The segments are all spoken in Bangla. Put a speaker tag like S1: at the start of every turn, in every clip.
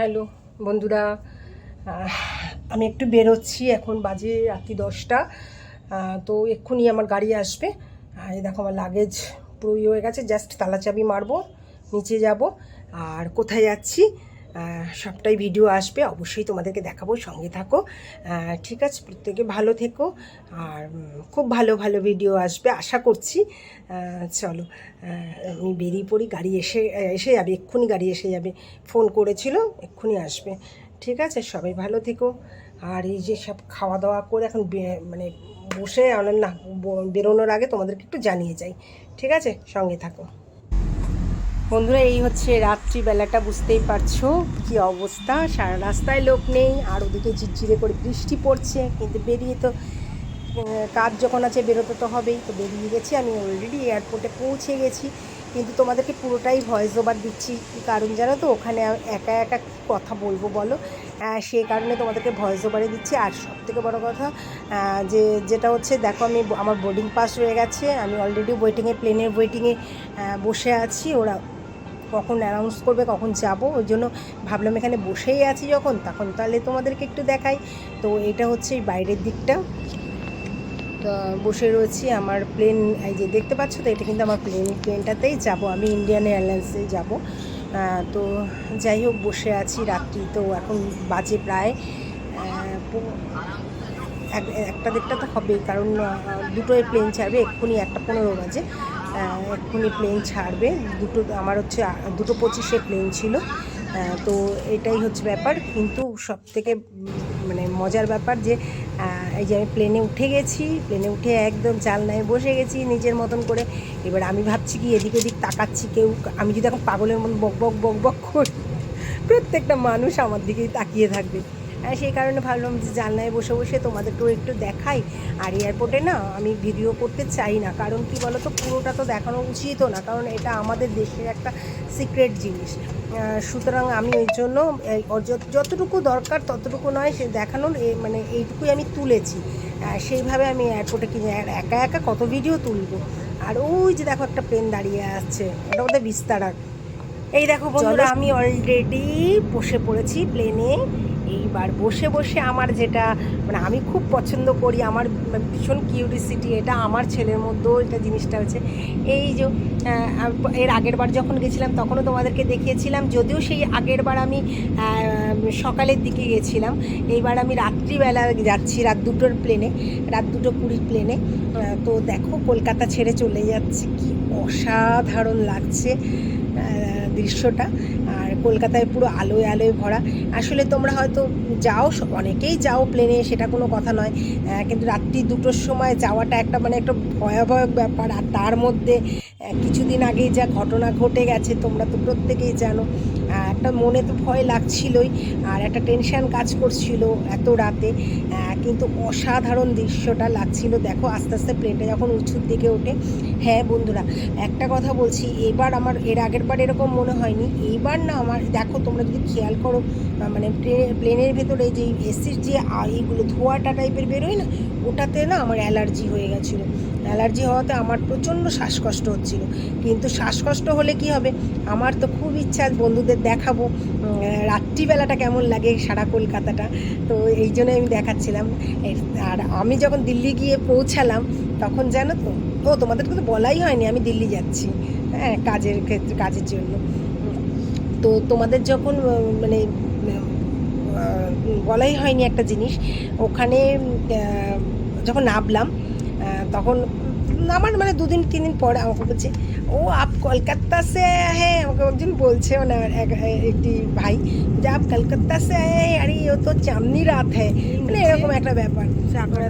S1: হ্যালো, বন্ধুরা। আমি একটু বেরোচ্ছি, এখন বাজে রাত্রি দশটা। তো এক্ষুনি আমার গাড়ি আসবে। এই দেখো আমার লাগেজ পুরো হয়ে গেছে জাস্ট তালা চাবি মারবো, নিচে যাব। আর কোথায় যাচ্ছি? সবটাই ভিডিও আসবে। অবশ্যই তোমাদেরকে দেখাবো, সঙ্গে থাকো। ঠিক আছে, প্রত্যেকে ভালো থেকো। আর খুব ভালো ভালো ভিডিও আসবে, আশা করছি। চলো আমি বেরিয়ে পড়ি, গাড়ি এসে এসে যাবে, এক্ষুনি গাড়ি এসে যাবে। ফোন করেছিল, এক্ষুনি আসবে। ঠিক আছে, সবাই ভালো থেকো। আর এই যে সব খাওয়া দাওয়া করে এখন মানে বসে আমরা না বেরোনোর আগে তোমাদেরকে একটু জানিয়ে যাই। ঠিক আছে, সঙ্গে থাকো। বন্ধুরা, এই হচ্ছে রাত্রিবেলাটা, বুঝতেই পারছ কি অবস্থা। সারা রাস্তায় লোক নেই, আর ওদিকে ঝিরঝিরে করে বৃষ্টি পড়ছে, কিন্তু বেরিয়ে তো কাজ যখন আছে বেরোতে তো হবেই। তো বেরিয়ে গেছি, আমি অলরেডি এয়ারপোর্টে পৌঁছে গেছি। কিন্তু তোমাদেরকে পুরোটাই ভয়েস ওভার দিচ্ছি কারণ জানো তো, ওখানে একা একা কথা বলব বলো? সে কারণে তোমাদেরকে ভয়েস ওভারে দিচ্ছি। আর সব থেকে বড়ো কথা যে, যেটা হচ্ছে, দেখো আমি আমার বোর্ডিং পাস হয়ে গেছে, আমি অলরেডি ওয়েটিংয়ে প্লেনের ওয়েটিংয়ে বসে আছি। ওরা কখন অ্যানাউন্স করবে, কখন যাব, ওই জন্য ভাবলাম এখানে বসেই আছি যখন, তখন তাহলে তোমাদেরকে একটু দেখাই। তো এটা হচ্ছে এই বাইরের দিকটা। তো বসে রয়েছি আমার প্লেন এই যে দেখতে পাচ্ছ তো, এটা কিন্তু আমার প্লেন প্লেনটাতেই যাব। আমি ইন্ডিয়ান এয়ারলাইন্সে যাব। তো যাই হোক, বসে আছি রাত্রি, তো এখন বাজে প্রায় এক- একটা দেড়টা তো হবেই, কারণ দুটোই প্লেন ছাড়বে এক্ষুনি একটা পনেরো বাজে। এক্ষুনি প্লেন ছাড়বে। দুটো, আমার হচ্ছে, দুটো পঁচিশে প্লেন ছিল। তো এটাই হচ্ছে ব্যাপার। কিন্তু সব থেকে মানে মজার ব্যাপার যে এই যে আমি প্লেনে উঠে গেছি প্লেনে উঠে একদম জালনায় বসে গেছি নিজের মতন করে। এবার আমি ভাবছি কি, এদিক ওদিক তাকাচ্ছি কেউ? আমি যদি এখন পাগলের মতন বক বক বক বক করি, প্রত্যেকটা মানুষ আমার দিকেই তাকিয়ে থাকবে। সেই কারণে ভাবলাম যে জানলায় বসে বসে তোমাদেরকেও একটু দেখাই। আর এয়ারপোর্টে না আমি ভিডিও করতে চাই না। কারণ কি বলো তো পুরোটা তো দেখানো উচিতও না। কারণ এটা আমাদের দেশের একটা সিক্রেট জিনিস। সুতরাং আমি ওই জন্য যতটুকু দরকার ততটুকু নয় সে দেখানোর মানে এইটুকুই আমি তুলেছি। সেইভাবে আমি এয়ারপোর্টে কিনে একা একা কত ভিডিও তুলব? আর ওই যে দেখো একটা প্লেন দাঁড়িয়ে আসছে ওটা বোধহয় বিস্তারার। এই দেখো বন্ধুরা আমি অলরেডি বসে পড়েছি প্লেনে এইবার বসে বসে আমার যেটা মানে আমি খুব পছন্দ করি, আমার ভীষণ কিউরিসিটি এটা আমার ছেলের মধ্যেও এটা জিনিসটা হচ্ছে এই যে এর আগের বার যখন গেছিলাম তখনও তোমাদেরকে দেখিয়েছিলাম, যদিও সেই আগের বার আমি সকালের দিকে গেছিলাম, এইবার আমি রাত্রিবেলা যাচ্ছি রাত দুটোর প্লেনে রাত দুটো কুড়ির প্লেনে তো দেখো কলকাতা ছেড়ে চলে যাচ্ছি, কি অসাধারণ লাগছে দৃশ্যটা। কলকাতায় পুরো আলোয় আলোয় ভরা। আসলে তোমরা হয়তো যাও, অনেকেই যাও প্লেনে সেটা কোনো কথা নয়। কিন্তু রাত্রি দুটোর সময় যাওয়াটা একটা মানে একটা ভয়াবহ ব্যাপার। আর তার মধ্যে কিছুদিন আগেই যা ঘটনা ঘটে গেছে, তোমরা তো প্রত্যেকেই জানো। একটা মনে তো ভয় লাগছিলই। আর একটা টেনশন কাজ করছিল এত রাতে। কিন্তু অসাধারণ দৃশ্যটা লাগছিল। দেখো আস্তে আস্তে প্লেনটা যখন উঁচুর দিকে ওঠে হ্যাঁ বন্ধুরা, একটা কথা বলছি, এবার আমার, এর আগের বার এরকম মনে হয়নি এইবার না আমার, দেখো তোমরা যদি খেয়াল করো মানে প্লেনের ভেতরে যে এসির যে এইগুলো ধোঁয়াটা টাইপের বেরোয় না ওটাতে না আমার অ্যালার্জি হয়ে গেছিল। অ্যালার্জি হওয়াতে আমার প্রচণ্ড শ্বাসকষ্ট হচ্ছিল। কিন্তু শ্বাসকষ্ট হলে কি হবে? আমার তো খুব ইচ্ছা বন্ধুদের দেখাবো। রাত্রিবেলাটা কেমন লাগে সারা কলকাতাটা? তো এই জন্য আমি দেখাচ্ছিলাম। আর আমি যখন দিল্লি গিয়ে পৌঁছালাম, তখন জানো তো, ও তোমাদেরকে তো বলাই হয়নি আমি দিল্লি যাচ্ছি হ্যাঁ কাজের ক্ষেত্রে, কাজের জন্য। তো তোমাদের যখন মানে বলাই হয়নি একটা জিনিস। ওখানে যখন নামলাম তখন আমার মানে দুদিন তিন দিন পরে আমাকে বলছে ও আপ কলকাতা সে হ্যাঁ। আমাকে একজন বলছে মানে একটি ভাই যে আপ কলকাতা সে হ্যাঁ আরে ও তো চামনি রাত হ্যাঁ। মানে এরকম একটা ব্যাপার।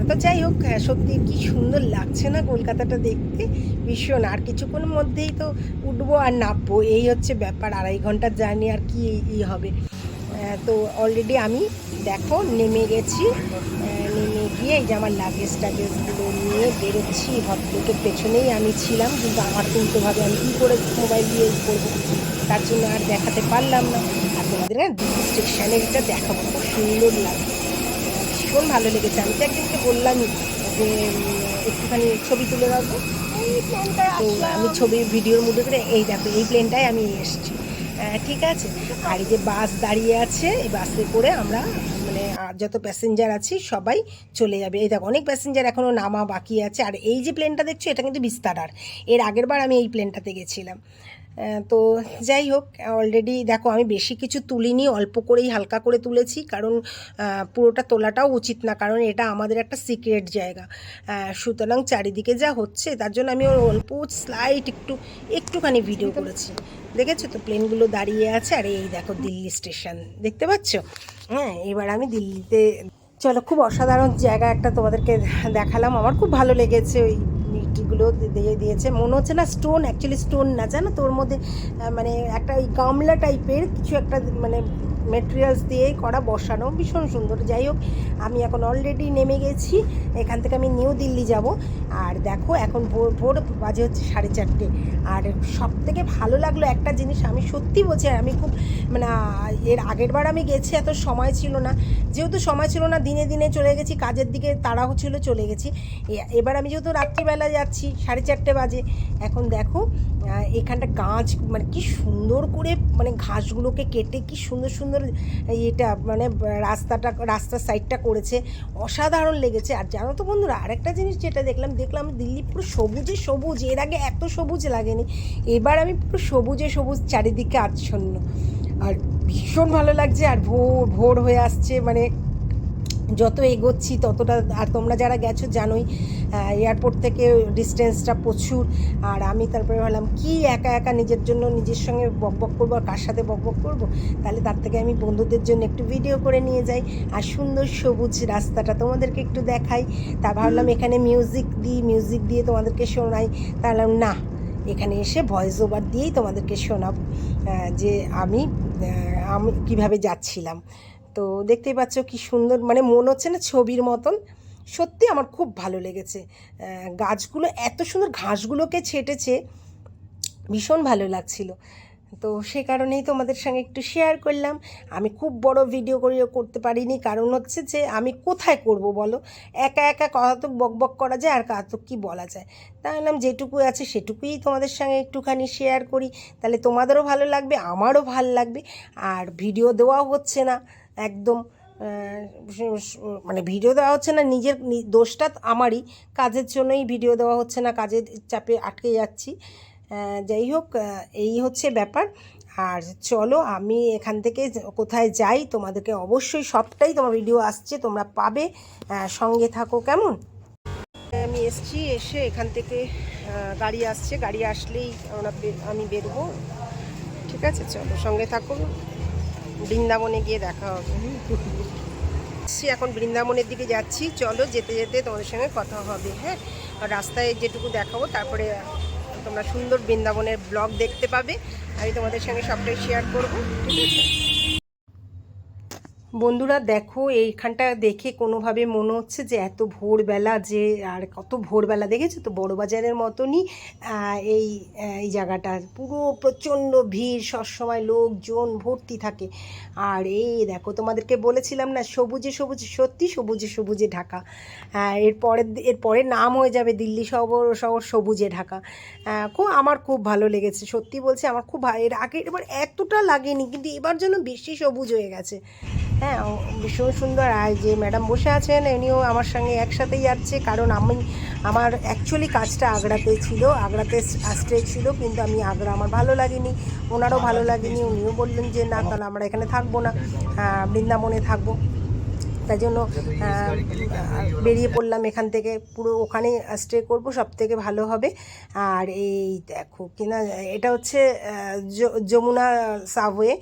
S1: তো যাই হোক হ্যাঁ সত্যি কি সুন্দর লাগছে না কলকাতাটা দেখতে? ভীষণ। আর কিছুক্ষণের মধ্যেই তো উঠবো আর নামবো। এই হচ্ছে ব্যাপার আড়াই ঘণ্টার জার্নি আর কি ই হবে। তো অলরেডি আমি দেখো নেমে গেছি। নেমে গিয়ে এই যে আমার লাগেজ টাগেজগুলো নিয়ে বেরোচ্ছি। ভদ্রলোকের পেছনেই আমি ছিলাম কিন্তু আমার ভাবে আমি কী করে মোবাইল দিয়ে করব? তার জন্য আর দেখাতে পারলাম না। আর তোমাদের না দিল্লি স্টেশনের এটা দেখাবো খুব সুন্দর লাগে ভীষণ ভালো লেগেছে। আমি তো একদিনকে বললামই যে একটুখানি ছবি তুলে রাখব। তো আমি ছবি ভিডিওর মধ্যে করে এই দেখো এই প্লেনটায় আমি এসেছি। ঠিক আছে। আর এই যে বাস দাঁড়িয়ে আছে, এই বাসে করে আমরা মানে আর যত প্যাসেঞ্জার আছি, সবাই চলে যাবে। এই দেখো, অনেক প্যাসেঞ্জার এখনও নামা বাকি আছে। আর এই যে প্লেনটা দেখছ, এটা কিন্তু বিস্তারার এর আগের বার আমি এই প্লেনটাতে গেছিলাম। তো যাই হোক অলরেডি দেখো আমি বেশি কিছু তুলিনি অল্প করেই হালকা করে তুলেছি কারণ পুরোটা তোলাটাও উচিত না কারণ এটা আমাদের একটা সিক্রেট জায়গা। সুতরাং চারিদিকে যা হচ্ছে তার জন্য আমি ওর অল্প স্লাইট একটু একটুখানি ভিডিও করেছি। দেখেছ তো প্লেনগুলো দাঁড়িয়ে আছে আর এই দেখো দিল্লি স্টেশন দেখতে পাচ্ছ? হ্যাঁ এবার আমি দিল্লিতে চলো খুব অসাধারণ জায়গা একটা তোমাদেরকে দেখালাম আমার খুব ভালো লেগেছে ওই ইটগুলো দিয়ে দিয়েছে। মনে হচ্ছে না স্টোন অ্যাকচুয়ালি স্টোন না, জানো? তোর মধ্যে মানে একটা ওই গামলা টাইপের কিছু একটা মানে মেটেরিয়ালস দিয়ে করা, বসানো, ভীষণ সুন্দর। যাই হোক, আমি এখন অলরেডি নেমে গেছি। এখান থেকে আমি নিউ দিল্লি যাব। আর দেখো, এখন ভোর ভোর বাজে হচ্ছে সাড়ে চারটে। আর সব থেকে ভালো লাগল একটা জিনিস, আমি সত্যি বলছি আমি খুব মানে এর আগের বার আমি গেছি, এত সময় ছিল না। যেহেতু সময় ছিল না, দিনে দিনে চলে গেছি, কাজের দিকে তাড়া হচ্ছিল চলে গেছি। এবার আমি যেহেতু রাত্রিবেলা যাচ্ছি, সাড়ে চারটে বাজে। এখন দেখো এখানটা গাছ মানে কি সুন্দর করে মানে ঘাসগুলোকে কেটে, কি সুন্দর সুন্দর এটা মানে রাস্তাটা, রাস্তার সাইডটা করেছে। অসাধারণ লেগেছে। আর জানো তো বন্ধুরা, আরেকটা জিনিস যেটা দেখলাম দেখলাম দিল্লি পুরো সবুজে সবুজ, এর আগে এত সবুজ লাগেনি। এবার আমি পুরো সবুজে সবুজ, চারিদিকে আচ্ছন্ন। আর ভীষণ ভালো লাগছে, আর ভোর ভোর হয়ে আসছে মানে যত এগোচ্ছি ততটা আর তোমরা যারা গেছো জানোই এয়ারপোর্ট থেকে ডিস্টেন্সটা প্রচুর। আর আমি তারপরে ভাবলাম কি একা একা নিজের জন্য নিজের সঙ্গে বকবক করব আর কার সাথে বকবক করব? তাহলে তার থেকে আমি বন্ধুদের জন্য একটু ভিডিও করে নিয়ে যাই। আর সুন্দর সবুজ রাস্তাটা তোমাদেরকে একটু দেখাই। তা ভাবলাম এখানে মিউজিক দিই মিউজিক দিয়ে তোমাদেরকে শোনাই। তাহলে না এখানে এসে ভয়েস ওভার দিয়েই তোমাদেরকে শোনাবো। যে আমি আমি কীভাবে যাচ্ছিলাম। তো দেখতেই পাচ্ছ কি সুন্দর মানে মন হচ্ছে না ছবির মতন। সত্যি আমার খুব ভালো লেগেছে। গাছগুলো, এত সুন্দর ঘাসগুলোকে ছেটেছে, ভীষণ ভালো লাগছিল। তো সে কারণেই তোমাদের সঙ্গে একটু শেয়ার করলাম। আমি খুব বড় ভিডিও করে করতে পারিনি, কারণ হচ্ছে যে আমি কোথায় করব বলো? একা একা কথা তো বক বক করা যায় আর কাতো কী বলা যায়? তাই বললাম যেটুকু আছে সেটুকুই তোমাদের সঙ্গে একটুখানি শেয়ার করি। তাহলে তোমাদেরও ভালো লাগবে, আমারও ভালো লাগবে। আর ভিডিও দেওয়াও হচ্ছে না। একদম মানে ভিডিও দেওয়া হচ্ছে না, নিজের দোষটা আমারই। কাজের জন্যই ভিডিও দেওয়া হচ্ছে না, কাজের চাপে আটকে যাচ্ছি। যাই হোক এই হচ্ছে ব্যাপার। আর চলো, আমি এখান থেকে কোথায় যাই, তোমাদেরকে অবশ্যই সবটাই তোমার ভিডিও আসছে, তোমরা পাবে। সঙ্গে থাকো, কেমন? আমি এসছি, এসে এখান থেকে গাড়ি আসছে। গাড়ি আসলেই আমরা আমি বেরবো। ঠিক আছে, চলো, সঙ্গে থাকো। বৃন্দাবনে গিয়ে দেখা হবে। এখন বৃন্দাবনের দিকে যাচ্ছি। চলো যেতে যেতে তোমাদের সঙ্গে কথা হবে হ্যাঁ? রাস্তায় যেটুকু দেখাবো, তারপরে তোমরা সুন্দর বৃন্দাবনের ব্লগ দেখতে পাবে। আমি তোমাদের সঙ্গে সবটাই শেয়ার করব। ঠিক আছে? বন্ধুরা দেখো এইখানটা দেখে কোনোভাবে মনে হচ্ছে যে এত ভোরবেলা যে আর কত ভোরবেলা দেখেছ তো? বড় বাজারের মতনই এই এই জায়গাটা। পুরো প্রচণ্ড ভিড় সবসময় লোকজন ভর্তি থাকে। আর এই দেখো তোমাদেরকে বলেছিলাম না সবুজে সবুজে সত্যি সবুজে সবুজে ঢাকা। আহ, এর পরের এর পরে নাম হয়ে যাবে দিল্লি শহর শহর সবুজে ঢাকা। খুব আমার খুব ভালো লেগেছে সত্যি বলছি আমার খুব এর আগে এবার এতটা লাগেনি কিন্তু এবার যেন বেশি সবুজ হয়ে গেছে। হ্যাঁ ভীষণ সুন্দর। আর যে ম্যাডাম বসে আছেন উনিও আমার সঙ্গে একসাথেই যাচ্ছে। কারণ আমি আমার অ্যাকচুয়ালি কাজটা আগ্রাতে ছিল আগ্রাতে আসতে ছিল কিন্তু আমি আগ্রা আমার ভালো লাগেনি। ওনারও ভালো লাগেনি উনিও বললেন যে না তাহলে আমরা এখানে থাকব না। বৃন্দাবনে থাকব। তাই জন্য বেরিয়ে পড়লাম এখান থেকে। পুরো ওখানে স্টে করব সব থেকে ভালো হবে। আর এই দেখো কিনা, এটা হচ্ছে যমুনা সাবওয়ে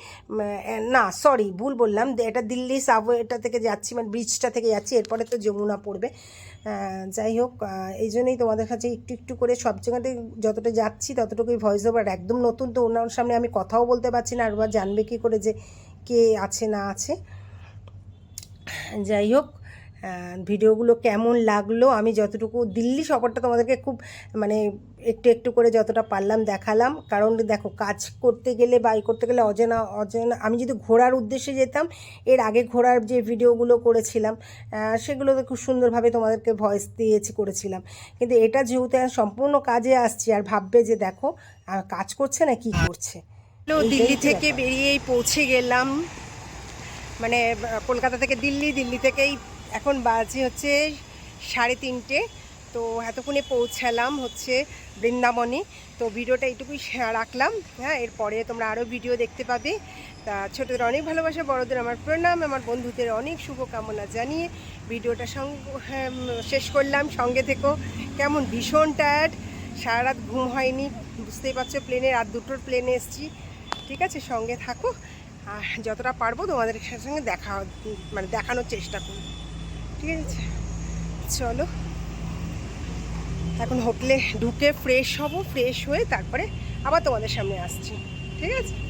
S1: না সরি ভুল বললাম। এটা দিল্লি সাবওয়েটা থেকে যাচ্ছি মানে ব্রিজটা থেকে যাচ্ছি, এরপরে তো যমুনা পড়বে। যাই হোক এই জন্যই তোমাদের কাছে একটু একটু করে সব জায়গাতে যতটা যাচ্ছি, ততটুকুই ভয়েস ওভার একদম নতুন তো ওনার সামনে আমি কথাও বলতে পারছি না, আর জানবে কী করে যে কে আছে না আছে। যাই হোক ভিডিওগুলো কেমন লাগল? আমি যতটুকু দিল্লি সফরটা তোমাদেরকে খুব মানে একটু একটু করে যতটা পারলাম দেখালাম। কারণ দেখো কাজ করতে গেলে বা করতে গেলে অজানা অজানা আমি যদি ঘোরার উদ্দেশ্যে যেতাম এর আগে ঘোরার যে ভিডিওগুলো করেছিলাম সেগুলো তো খুব সুন্দরভাবে তোমাদেরকে ভয়েস দিয়েছি করেছিলাম। কিন্তু এটা যেহেতু সম্পূর্ণ কাজে আসছি আর ভাববে যে দেখো কাজ করছে না কি করছে? দিল্লি থেকে বেরিয়েই পৌঁছে গেলাম। মানে কলকাতা থেকে দিল্লি দিল্লি থেকেই এখন বাজে হচ্ছে সাড়ে তিনটে। তো এতক্ষণে পৌঁছালাম হচ্ছে বৃন্দাবনে। তো ভিডিওটা এইটুকুই রাখলাম। হ্যাঁ এরপরে তোমরা আরও ভিডিও দেখতে পাবে। তা ছোটোদের অনেক ভালোবাসা বড়দের আমার প্রণাম আমার বন্ধুদের অনেক শুভকামনা জানিয়ে ভিডিওটা হ্যাঁ, শেষ করলাম। সঙ্গে থেকো। কেমন? ভীষণ টায়ার্ড সারা রাত ঘুম হয়নি। বুঝতেই পারছ প্লেনে রাত দুটোর প্লেনে এসেছি। ঠিক আছে সঙ্গে থাকো। যতটা পারব তোমাদের সঙ্গে দেখা মানে দেখানোর চেষ্টা করব। ঠিক আছে? চলো। এখন হোটেলে ঢুকে ফ্রেশ হব ফ্রেশ হয়ে তারপরে আবার তোমাদের সামনে আসছি। ঠিক আছে?